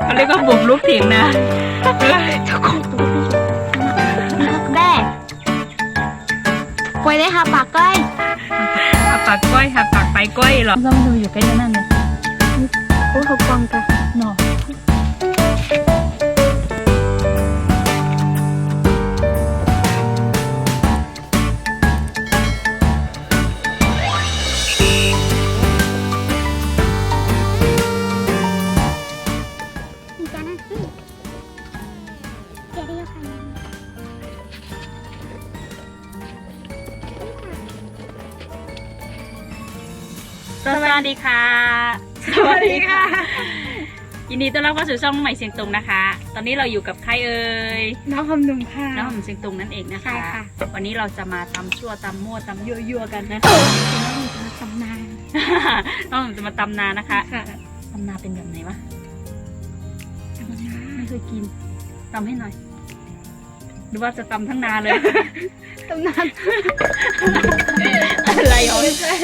เขาเรียกว่าบุกลุกเถียงนาเจ้าของตัวพี่แม่ปล่อยได้ค่ะปากใกล้หาปากก้อยหาปากไปก้อยเหรอต้องดูอยู่ใกล้นั่นเลยโอ้เขากองกันเนา สวัสดีค่ะ สวัสดีค่ะ ยินดีต้อนรับเข้าสู่ช่องใหม่เสียงตุงนะคะ ตอนนี้เราอยู่กับใครเอ่ย น้องคำหนุ่มค่ะ น้องหอมเสียงตุงนั่นเองนะคะ ใช่ค่ะ วันนี้เราจะมาตำชั่วตำมั่วตำยั่วๆกันนะน้องคำจะมาทำนานน้องหอมจะมาตำนานะคะค่ะตำนาเป็นแบบไหนวะทำนานไม่เคยกินตำให้หน่อย หรือว่าจะตำทั้งนาเลย ตำนาน อะไรเหรอ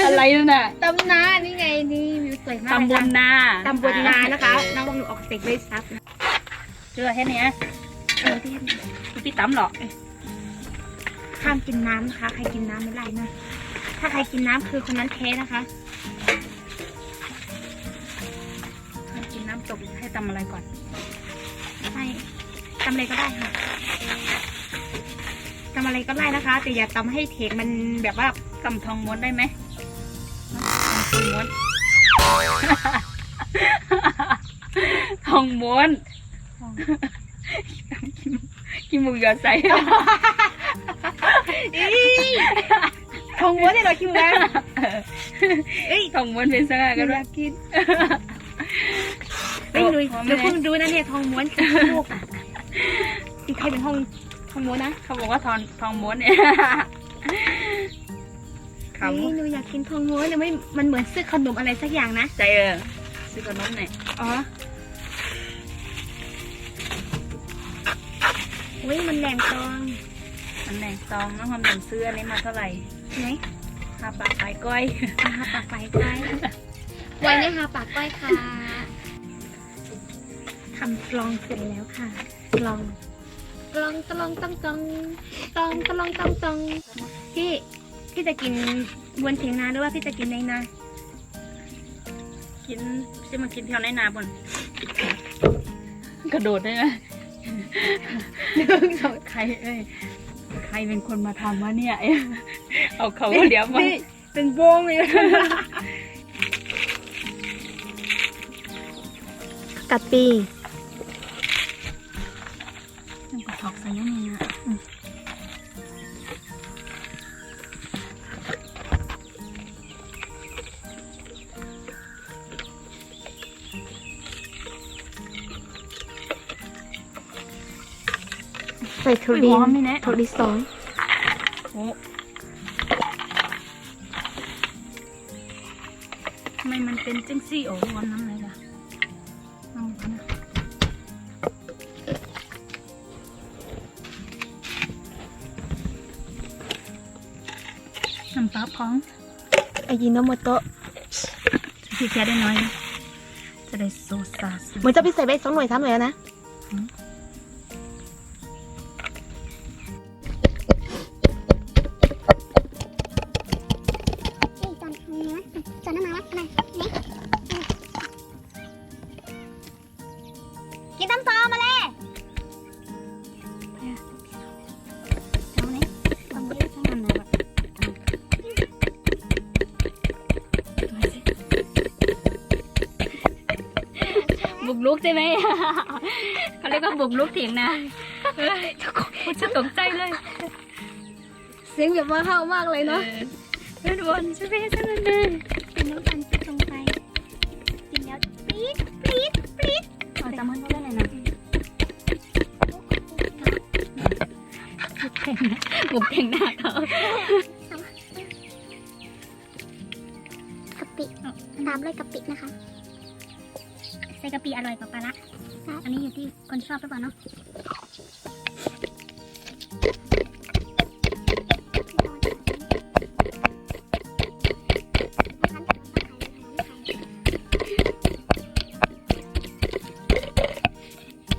อะไรนั่นน่ะตำนานนี่ไงนี่วิวสวยมากตำบลนาตำบลนานะคะน้องคำหนุ่มออกเสียงด้วยซับนะเจอแค่เนี้ยเออที่พี่ตำเหรอห้ามกินน้ำนะคะ ใครกินน้ำไม่ไล่นะ ถ้าใครกินน้ำคือคนนั้นแพ้นะคะกินน้ำตกให้ตำอะไรก่อนให้ทำอะไรก็ได้ค่ะทำอะไรก็ได้นะคะ แต่อย่าทำให้เทคมันแบบว่า ตำทองม้วนได้ไหมทองม้วนทองม้วนกินหมูยอใส่ทองม้วนเนี่ยเราคิดว่าเอ้ยทองม้วนเป็นสังอกันด้วยายกกินเอ้ยหนูหนูเพิ่งรู้นะเนี่ยทองม้วนคือลูกอะที่ใครเป็นห้องทองม้วนนะเขาบอกว่าทองทองม้วนเนี่ย ขเฮ้ยหนูอยากกินทองม้วนเนี่ยไม่มันเหมือนซื้อขนมอะไรสักอย่างนะำใจเออซื้อขนมหน่อยอ๋อเฮ้ยมันแรงตอง มันแดงซองน้องความหนึ่งซื้ออันนี้มาเท่าไหร่ไหนห้าบาทไปก้อยอาหาปากไปก้อยไว้เนี่ยค่ะปากก้อยค่ะทำกลองเสร็จแล้วค่ะกลองกลองกลองต้องต้องต้องกลองต้องต้องพี่ พี่จะกินบนเถียงนาหรือว่าพี่จะกินในนากินจะมากินเที่ยวในนาบนกระโดดได้ไหมหนึ่งสองใครเอ้ยใครเป็นคนมาทำวะเนี่ยเอาเขาเดี๋ยวมานี่เป็นวงเลยกัดปีมันก็ถอกใส่ยังไงนะ ใส่ถั่วอุ้ยดิหอมนี่แน่ถั่วดิสองโอ้ทำไมมันเป็นจังซี่โอ้ร้อนน้ำเลยล่ะเอาก่อนนะน้ำปลาพองอายิโนโมโตะพี่แค่ได้น้อยนะจะได้โซซาสเหมือนจะพี่ใส่ไปสองหน่วยสามหน่วยแล้วนะ กลุกใช่ไหม เขาเรียกว่าบุกลุกเถียงนาเฮ้ยพูดจะตกใจเลย เสียงแบบว่าเข้ามากเลยเนาะเล่นบอลใช่ไหมใช่ไหมแม่กินน้ำตาลที่ลงไปกินแล้วปี๊ดปี๊ดปี๊ดเอาจำมันเขาได้เลยนะบุกแข่งนะบุกแข่งหน้าเขากะปิตามด้วยกะปินะคะใส่ กะปิอร่อยกว่าปลาละอันนี้อยู่ที่คนชอบหรือเปล่าเนาะ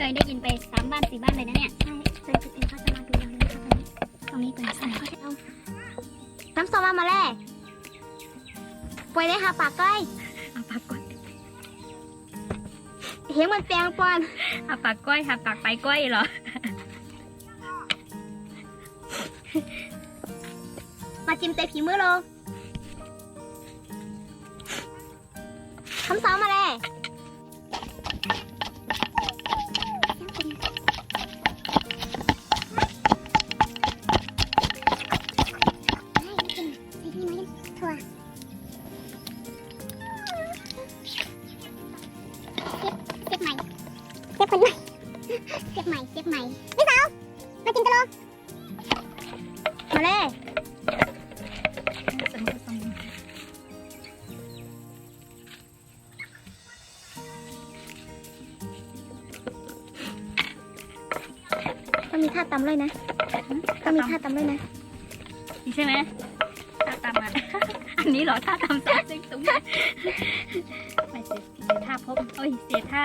ยได้ยินไปสามบ้านสี่บ้านเลยนะเนี่ย ใช่เคยจุดเองเขาจะมาดูเราเลยนะคะตรงนี้ตรงนี้เป็นสายเขาจะเอาน้ำส้มมามาแล้วปล่อยได้ค่ะปากก้อย มันแปลงปอนเอาปากก้อยค่ะปากไปก้อยเหรอ มาจิ้มเตะผีมือโลคำสองมาเลย ต้องมีท่าตำเลยนะต้องมีท่าตำเลยนะนี่ใช่ไหมท่าตามมาอันนี้เหรอท่าตามแซ่บจริงตรงนี้ไม่เสียเสียท่าพบเอ้ยเสียท่า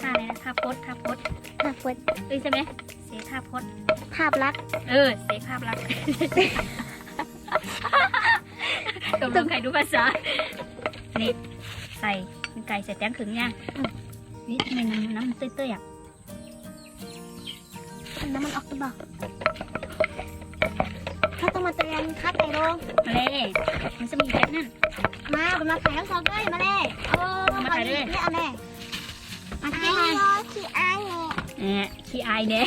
ท่าอะไรนะท่าพดท่าพดท่าฟดเอ้ยใช่ไหมเสียท่าพดภาพลักษณ์เออ เสียภาพลักษณ์ตกลงใครดูภาษา นี่ ใส่เป็นไก่ใส่แตงขึงยังนี่ทำไมน้ำน้ำมันเต้ยๆอะ น้ำมันออกตัวบอกถ้าต้องมาเตือนคัดไก่โลมาเลยมันจะมีแบบนั่นมาเป็นมาขายทั้งสองเลยมาเลยเอามาขายด้วยนี่เอาแม่มาที่ไหนขี้อายเนี่ยเนี่ยขี้อายเนี่ย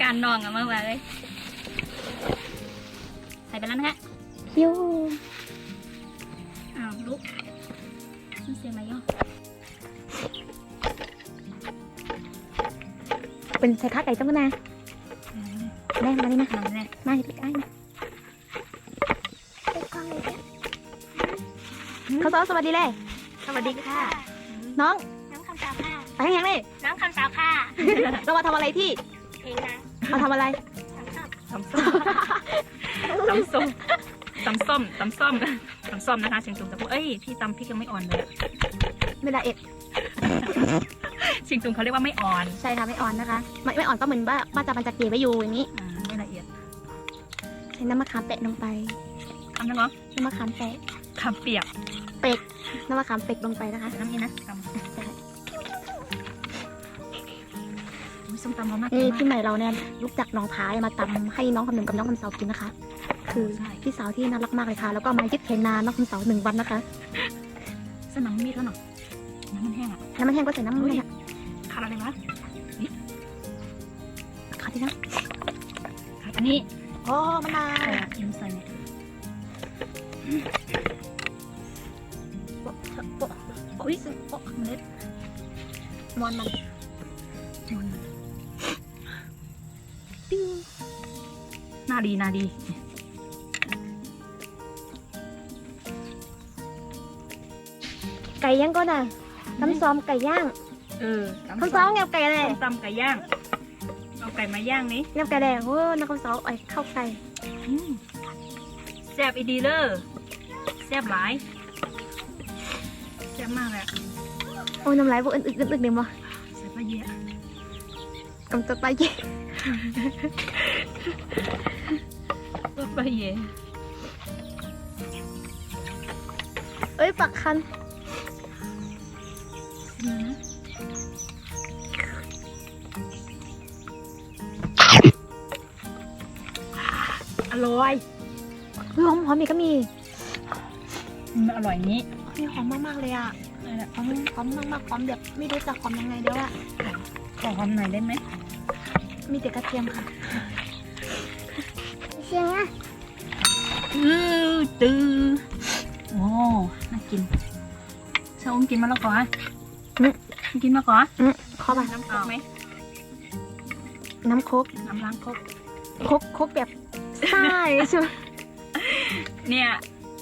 การนองอะมากกว่าเลยใส่ไปแล้วนะฮะยูอ้าวลุกมันเสียงอะไรย่อ เป็นใส่ขาไก่ต้มกันนะอืมแม่มาเลยนะนำแน่มาให้พี่ไอ้นะเป็นกองเลยจ้ะเขาสอนสวัสดีเลย สวัสดีค่ะ น้อง น้ำคำสาวค่ะไปยังเลยน้ำคำสาวค่ะ เรามาทำอะไรที่เพลงนะมาทำอะไรสามชอบตำส้มตำส้มตำส้มตำส้มตำส้มนะคะเชียงตุงตะพูเอ้ย พี่ตำพริกยังไม่อ่อนเลยอะไม่ละเอ็ดเชียงตุงเขาเรียกว่าไม่อ่อนใช่ค่ะไม่อ่อนนะคะ ไม่ไม่อ่อนก็เหมือนว่าว่าจะมันจะเกลี่ยไว้อยู่อย่างนี้ อ่าไม่ละเอียดใช้น้ำมะขามแปะลงไป ทำได้เหรอน้ำมะขามแปะคำเปียกน้ำมะขามเปกลงไปนะคะน้ำนี้นะตำอุ๊ยส้มตำเรามากนี่มากพี่ใหม่เราเนี่ยลุกจากหนองพายมาตำให้น้องคำหนึ่งกับน้องคำเสากินนะคะ คือใช่พี่สาวที่น่ารักมากเลยค่ะ แล้วก็มายึดเทนนาน้องคำเสาหนึ่งวันนะคะ สนามมีดแล้วเนาะน้ำมันแห้งอะ น้ำมันแห้งก็ใส่น้ำมันนะคะ ขาดอะไรวะขาดที่นะขาดอันนี้โอ้มะนาวเออกินใส่เนี่ยโป๊ะโป๊ะโอ้ยโป๊ะเมล็ดมอนมันมันปิ้งน่าดีน่าดีไก่ย่างก็ได้น้ำซ้อมไก่ย่าง เออคำซ้อมแนวไก่อะไรส้มตำไก่ย่าง เอาไก่มาย่างนี้แนวไก่แดงโอ้น้องคำซ้อมไอ้ข้าวไก่อืมแซ่บอีดีเลอร์แซ่บหลายแซ่บมากเลยอะโอ้น้ำลายพวกอึกๆอึกๆเดี๋ยวมาใส่ปลาเยอะกำจัดไปเย่ปลาเยอะเอ้ยปักคัน ร่อยเฮ้ยหอมหอมอีกก็มีมันอร่อยอย่างนี้เฮ้ยหอมมากๆเลยอะนั่นแหละหอมหอมมากๆหอมแบบไม่รู้จะหอมยังไงเดี๋ยวอะขอหอมหน่อยได้ไหมมีแต่กระเทียมค่ะเสียงอะอือตื้อโอ้น่ากินชาอมกินมะละกออืมกินมะละกออืมขอแบบน้ำโคกไหมน้ำโคกน้ำล้างโคกโคกโคกแบบ ใช่ใช่ไหมเนี่ย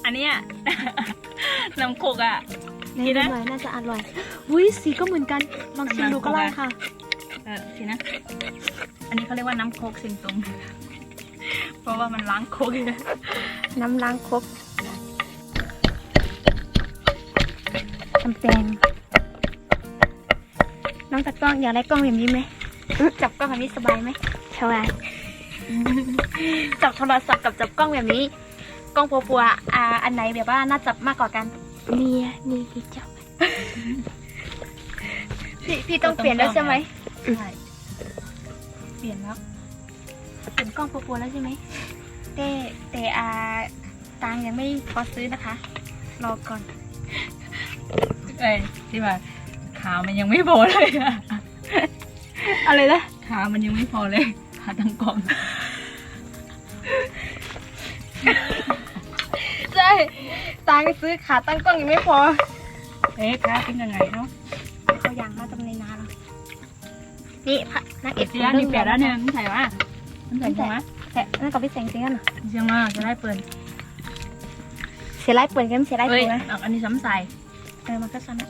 อันเนี้ย น้ำโคกอะในกินดูนะ หน่อยน่าจะอร่อยอุ้ยสีก็เหมือนกันลองชิมดูก็ได้ค่ะ เออทีนะ อันนี้เขาเรียกว่าน้ำโคกเชิงตรง เพราะว่ามันล้างโคกน้ำล้างโคกน้ำแตงน้องตะกล้องอยากได้กล้องแบบนี้ไหมจับกล้องแบบนี้สบายไหมสบาย จับโทรศัพท์กับจับกล้องแบบนี้ กล้องปัวๆอ่าอันไหนแบบว่าน่าจับมากกว่ากันนี่อะนี่ที่จับ พี่พี่ต้องเปลี่ยนแล้วใช่ไหมใช่เปลี่ยนแล้วเป็นกล้องปัวๆแล้วใช่ไหมแต่แต่อ่าตังค์ยังไม่พอซื้อนะคะ รอก่อน เอ้ยที่ว่าขามันยังไม่พอเลยอะอะไรนะขามันยังไม่พอเลยขาตั้งกล้อง ตังค์ซื้อขาตั้งกล้องยังไม่พอ เอ๊ะขาเป็นยังไงเนาะตัวอย่างมาตำในนาเรานี่พระนักเอกเสียนี่เปลี่ยนแล้วเนี่ยมันใส่ว่ามันใส่ใช่ไหมแต่นั่นกับพี่แสงจริงกันเหรอเสียงมาจะได้เปิดเสียไล่เปิดกันเสียไล่เอ้โถยนะเอาอันนี้ซ้ำใส่เออมันก็ซ้ำนะ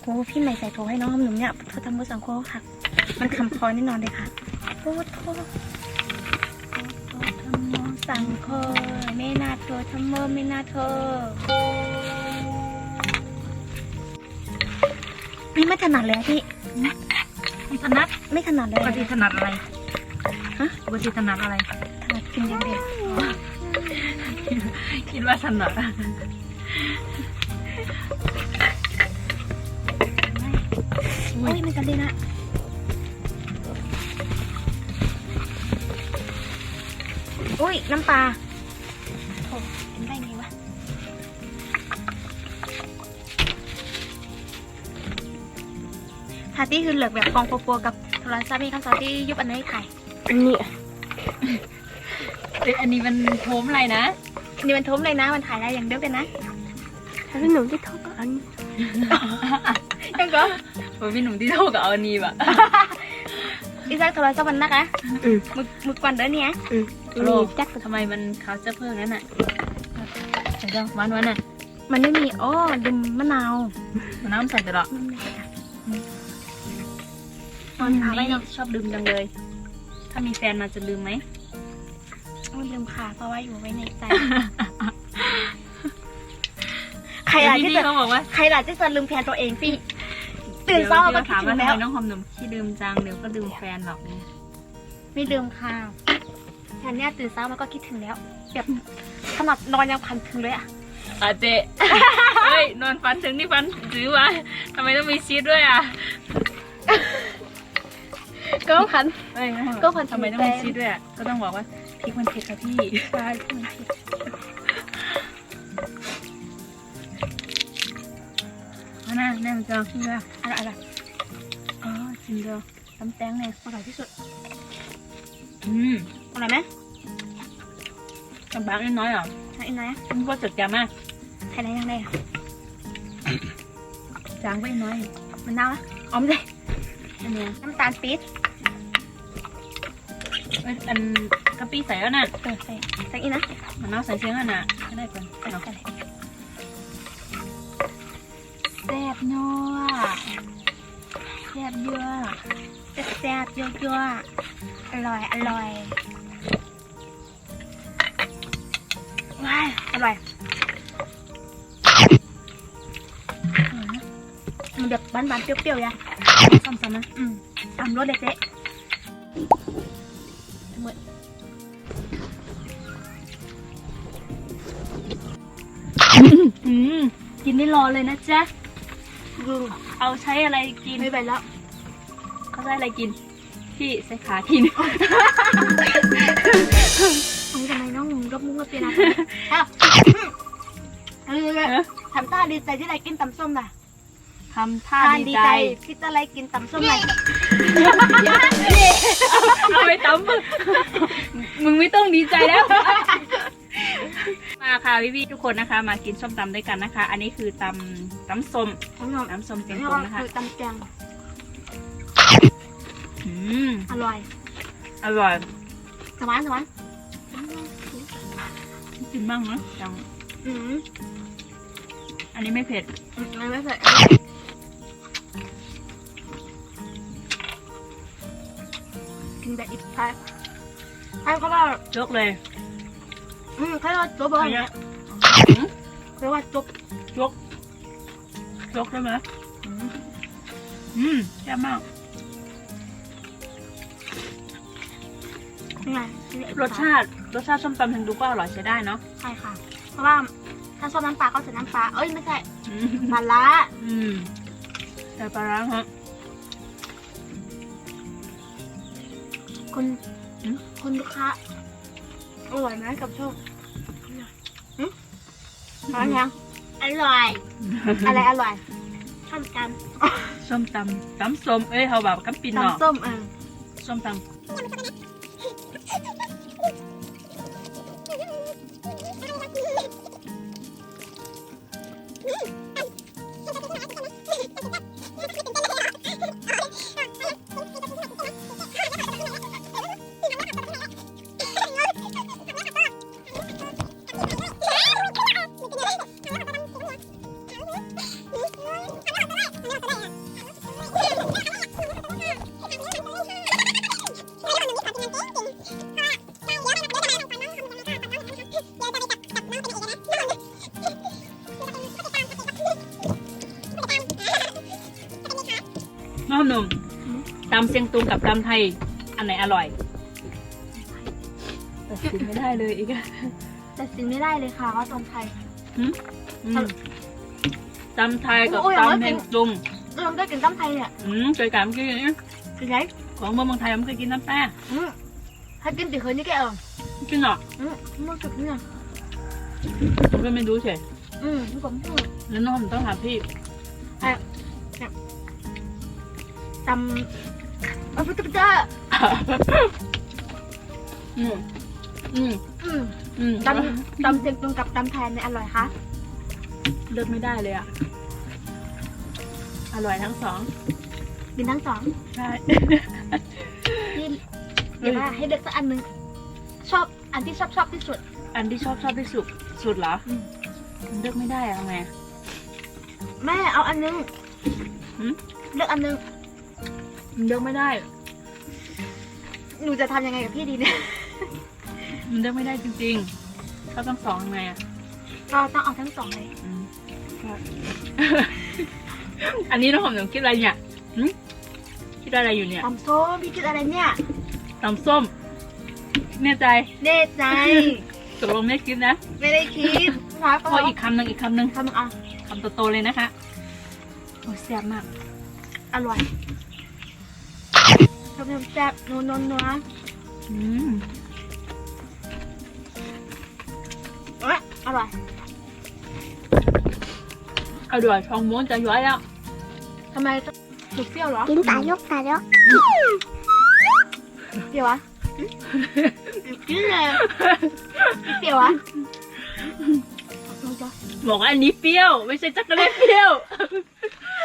โหพี่ใหม่ใส่โถให้น้องหนุ่มเนี่ยเธอทำมือสังโคค่ะ มันคำคอแน่นอนเลยค่ะโทษโทษโทษทำมือ สังโคไม่น่าเธอทำมือไม่น่าเธอนี่ไม่ถนัดเลยอะพี่ไม่ถนัดไม่ถนัดเลปยกอะติถนัดอะไรฮะปกติถนัดอะไร ถนัดกินอย่างเดียวคิดว่าถนัดอะโอ้ยมันกันเลยนะ อุ้ย น้ำปลาโอ้เป็นได้ไงวะพาร์ตี้คือเหลือกแบบกองโปรๆกับโทรศัพท์มีคำสอนที่ยุบอันไหนไข่อันนี้เอ้ยอันนี้มันโทมอะไรนะ นี่มันทมเลยนะ มันถ่ายได้อย่างเดียวกันนะ ถ้าเป็นหนูที่เท่ากับอันนี้ยังก็โอ้ยพี่หนุ่มที่โทรกับเอาอันนี้แบบอีซักโทรศัพท์มันนักอะอืม มึกมึกกวันเด้อเนี่ย อืม โลนี่จักทำไมมันเขาจะเพิ่งนั่นน่ะใส่เจ้าวันวันน่ะมันไม่มีโอ้ดื่มมะนาวมันน้ำใส่ตลอดมันไม่ใช่อะตอนหาไว้นี่เนาะชอบลืมจังเลย ถ้ามีแฟนมาจะลืมไหมมันลืมค่ะ เพราะว่าอยู่ไว้ในใจ ใครล่ะที่พี่จะเขาบอกว่าใครล่ะที่จะลืมแทนตัวเองพี่ตื่นเช้าก็คิดถามถึว่างทำแล้วไมน้องหอมหนุ่มขี้ลืมจังเดี๋ยวก็ลืมแฟนหรอกนี่ไม่ลืมค่ะ ฉันเนี่ยตื่นเช้ามันก็คิดถึงแล้วแบบขนาดนอนยังพันถึงเลยอะอาเจเฮ้ยนอนฟันถึงนี่ฟันถือวะทำไมต้องมีชีสด้วยอะก็พันเฮ้ยก็พันทำไมต้องมีชีสด้วยอะก็ต้องบอกว่าพริกมันเผ็ดค่ะพี่ใช่ที่มันผิดมาหน้าแน่มันจังเนื้ออะไรอะไรอ๋อจริงเดียวตำแตงเนี่ยอร่อยที่สุด อืมอร่อยไหมตำบางนิดน้อยอะใช่ไหมมันก็จดจำมากใครได้ยังได้อะจางไปน้อยมันน่าวะอ๋อไม่ใช่อันเนี้ยน้ำตาลปี๊บเอ้ยอันกะปิใส่แล้วน่ะเออใส่ใส่อีกนะมันน้าใส่เชียงอะน่ะไม่ได้ก่อนเอาใส่เลยแซ่บนัวแซ่บเยอะ แซ่บๆยั่วๆอร่อยอร่อยว้ายอร่อยมันแบบหวานๆเปรี้ยวๆยะซ้ำๆนะอืมตำรสเด็ดอืมกินไม่รอเลยนะจ๊ะ เอาใช้อะไรกินไม่ไปแล้ว เขาใช้อะไรกิน พี่ใส่ขากิน ทำไมน้องรบมุ้งกับเปียนะอ้าวเออทำท่าดีใจที่ไรกินตำส้มน่ะทำท่าท่าดีดีใจใจที่จะไรกินตำส้มหน่อยเอาไปตำมึงมึงไม่ต้องดีใจแล้ว มาค่ะพี่พี่ๆทุกคนนะคะ มากินส้มตำด้วยกันนะคะ อันนี้คือตำตำส้มน้องน้ำส้มเสียงนี่ตุก็งนะคะ คือตำแกง อืมอร่อยอร่อยสวรรค์สวรรค์กินบ้างนะจังอืมอันนี้ไม่เผ็ดอืมไม่ใส่กินแบบอิบไทยไทยเขาว่า ยกเลยอืมเขาว่าจบเลอันยเนี้ยเขาว่าจบยกได้ไหมอืมแซ่บมาก นี่ไงรสชาติรสชาติส้มตำเทนดูก็อร่อยใช้ได้เนาะใช่ค่ะ เพราะว่าถ้าชอบน้ำปลาก็ใส่น้ำปลาเอ้ยไม่ใช่อืมปลาละอืมแต่ปลาร้าฮะคุณหืมคุณลูกค้าอร่อยไหมกับโชคอืมอร่อยยังอร่อย อะไรอร่อยส้มตส้มตำตำส้มเอ้ยเขาแบบกับปินำเนาะตำส้มเออส้มตำ ชียงตุงกับตำไทย อันไหนอร่อยตัดสินไม่ได้เลยอีกอะแต่สินไม่ได้เลยค่ะว่าตำไทยอืมตำไทยกับโอ้ยตำเชียงตุงเออได้กินตำไทยเนี่ยอืมเคยกันเมื่อกี้นี้คือไงของเมืองไทยมันเคยกินน้ำแป้งอืมถ้ากินติเคยนี่แกเออกินหรออืมมันสุดเนี่ยผมก็ไม่รู้เฉยอืมนี่ผมพูดแล้วน้องผมต้องถามพี่ตำ เออพุทธเจ้าอืมอืมอืมอืมตำตำเชียงตุงกับตำแทนเนี่ยอร่อยคะเลือกไม่ได้เลยอะอร่อยทั้งสอง กินทั้งสองใช่ นี่เดี๋ยวว่าให้เลือกสักอันหนึ่งชอบอันที่ชอบชอบที่สุด อันที่ชอบชอบที่สุดสุดเหรออืมเลือกไม่ได้อะทำไงอะแม่เอาอันหนึงหืมเลือกอันหนึง มันเลือกไม่ได้ หนูจะทำยังไงกับพี่ดีเนี่ย มันเลือกไม่ได้จริงๆชอบทั้งสองทำไงอะก็ต้องเอาทั้งสองเลย อืมครับ อันนี้น้องหอมหนูคิดอะไรเนี่ยหึคิดอะไรอยู่เนี่ยตำส้มพี่คิดอะไรเนี่ยตำส้มแน่ใจแน่ใจ ตกลงไม่คิดนะไม่ได้คิดนะพออีกคำหนึ่งอีกคำหนึ่งทำมึงอะคำโตๆเลยนะคะโอ้ยแซ่บมาก อร่อย ทำทำแซ่บนัวนัวนัวอืมเอ้ยอร่อยเอาด้วยทองม้วนจะย้อยแล้วทำไมต้องหนูเปรี้ยวเหรอ กินตายกตายกเปรี้ยววะกินเลยเปรี้ยววะลองจ้ะบอกว่าอันนี้เปรี้ยว ไม่ใช่จักรเล็ตเปรี้ยว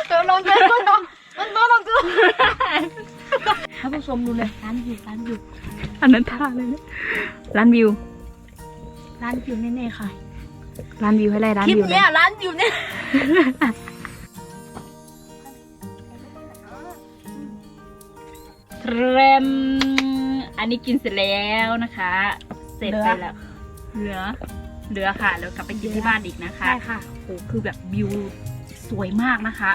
เดี๋ยว ลองจ้ะลองจ้ะลองจ้ะลองจ้ะ ท่านผู้ชมดูเลยร้านวิวร้านวิวอันนั้นท่าเลยนะร้านวิวร้านอยู่แน่ๆค่ะร้านวิวให้ไรร้านคลิปวิวเลเนี้ยยร้านอยู่เนี่ยเทรมอันนี้กินเสร็จแล้วนะคะ เสร็จไปแล้ว เหลือ เหลือค่ะแล้วกลับไปกินที่บ้านอีกนะคะ ใช่ค่ะ โอ้คือแบบวิวสวยมากนะคะ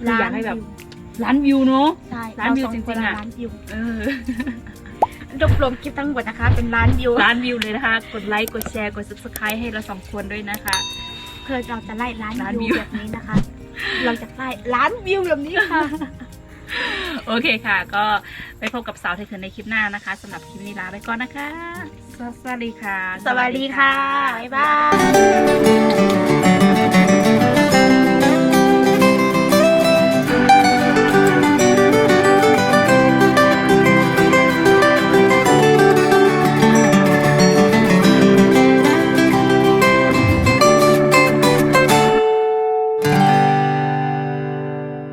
คืออยากให้แบบ ร้านวิว เนาะ ใช่ร้านวิวเสอจริงๆคนอะร้านวิวเออ รวบรวมคลิปทั้งหมดนะคะ เป็นร้านวิวร้านวิวเลยนะคะ กดไลค์กดแชร์กด subscribe ให้เราสองคนด้วยนะคะ เพื่อเราจะไล่ร้านร้านวิวิวว แบบนี้นะคะ เราจะไล่ร้านวิวแบบนี้ค่ะ โอเคค่ะ ก็ไปพบกับสาวไทยเขินในคลิปหน้านะคะสำหรับคลิปนี้ลาไปก่อนนะคะ สวัสดีค่ะ สวัสดีค่ะ บ๊ายบาย